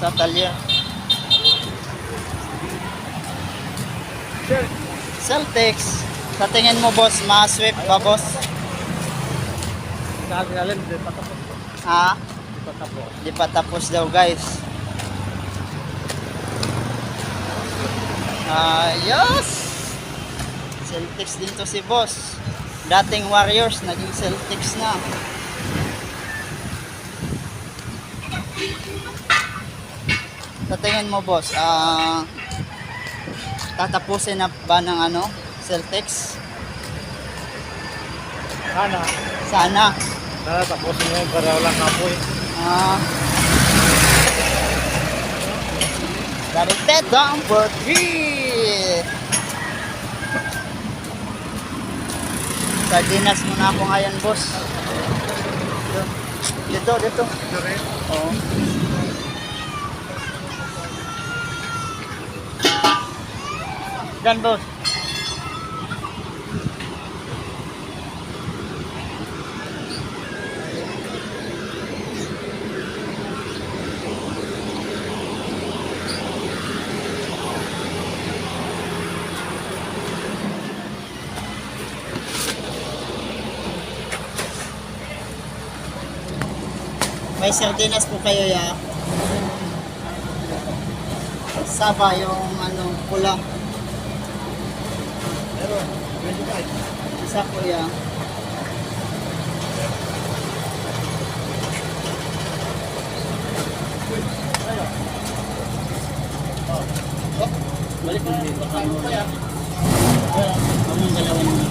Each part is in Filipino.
Sa. Sir, Celtics. Sa tingin mo, boss, ma-sweep ba, boss? sabi natin, di pa tapos. Ha? Di pa tapos. Di pa tapos daw, guys. Ayos! Celtics din to si boss. Dating Warriors, naging Celtics na. Sa tingin mo, boss, ah... tatapusin na ba ng ano, Celtics? Sana, Sana. sana tapusin mo yung para walang kapoy. Ah. Daritet number 3. Sardinas muna ako ngayon, boss. Dito, dito. Oo. Yan, boss. May sardinas po kayo, ya. Saba yung ano, pula. Pero, 25. Isa po ya. Balik mo dito. Kain mo kaya? Mong galawan mo.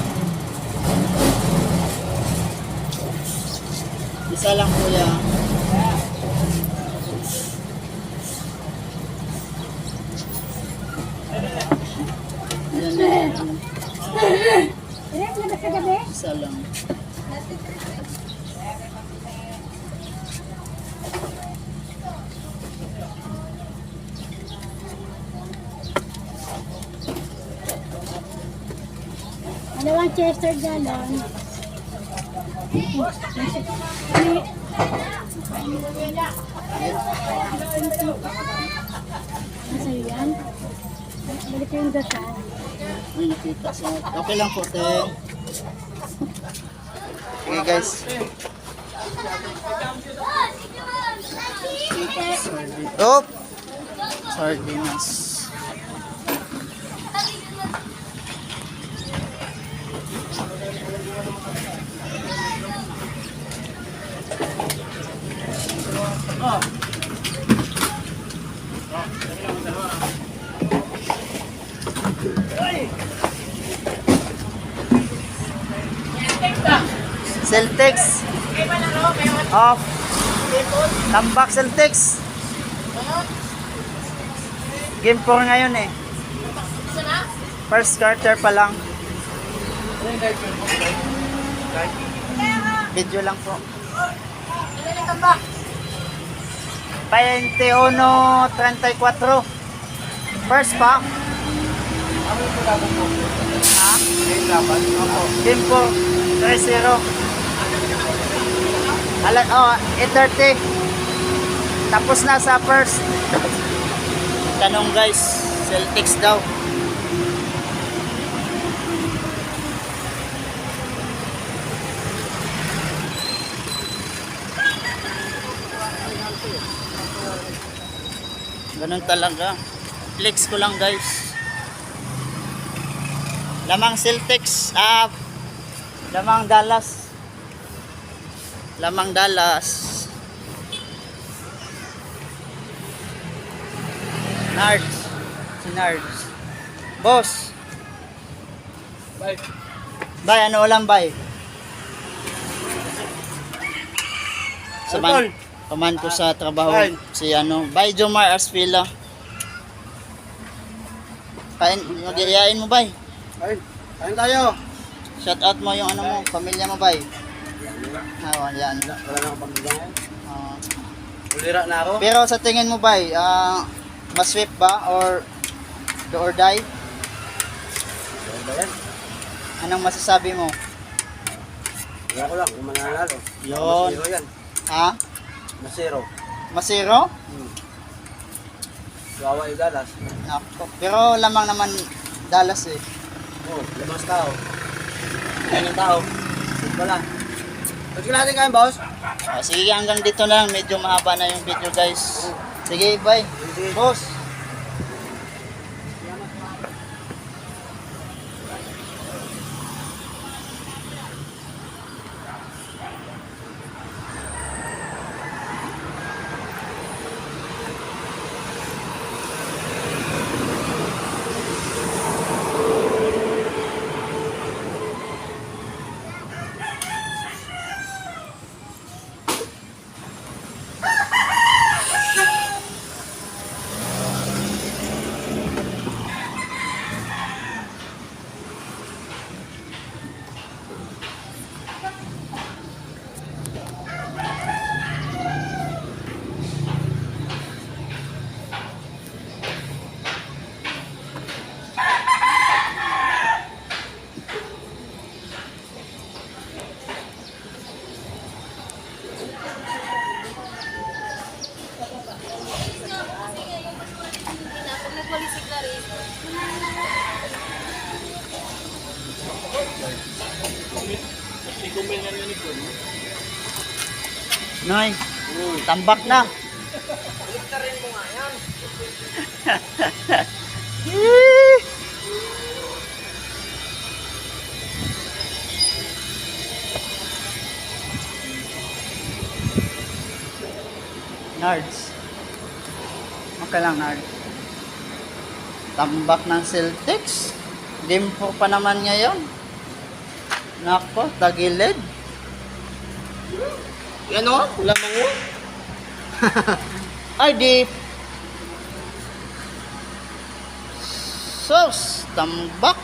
Isa lang po ya. Yan Isa lang. Dalawang Chester gallon. Nasa yan? Balik ko yung dasal. May nakita sa... Okay lang po, te. Okay, guys. Oop! Sardinas. Celtics. Off. Tambak Celtics. Game 4 ngayon eh. First quarter pa lang. Video lang po. 21-34. First pa. Game 4. 3-0. Alat, oh, 8.30. Tapos na sa first. Tanong guys, Celtics daw. Ganun talaga. Flex ko lang guys. Lamang Celtics. Ah, lamang Dallas. Lamang Dallas. Nards. Si Nards. Boss. Bye. Bay, ano ulam bay? Saman, paman ko sa trabaho Bay. si ano, Bay Jomar Aspila. Kain, mag-iyain mo bay. Kain. Kain tayo. Shout out mo yung ano mo, pamilya mo bay. Ah, yan. Wala nang pamilya. Ah, Ulira na ako. pero sa tingin mo bay, ah, maswip ba or do or die? Ano ba yan? Anong masasabi mo? Wala ko lang kung mananalo. Yun. Masiro yan. Ha? Masiro. Masiro? Hmm. Kawawa yung Dallas. Nako. Pero lamang naman Dallas eh. Oh, labas tao. Ayan yung tao. Sige pala. Pwede ka natin kain, boss? Ah, sige, hanggang dito na lang. Medyo mahaba na yung video, guys. Sige, bye. Sige. Boss. Noy, tambak na. Nards. Okay lang, Nards. Tambak ng Celtics. Dimpo pa naman ngayon. Nako, tagilid. Yan o, lamang mo. Ay, di. Sos, tambak.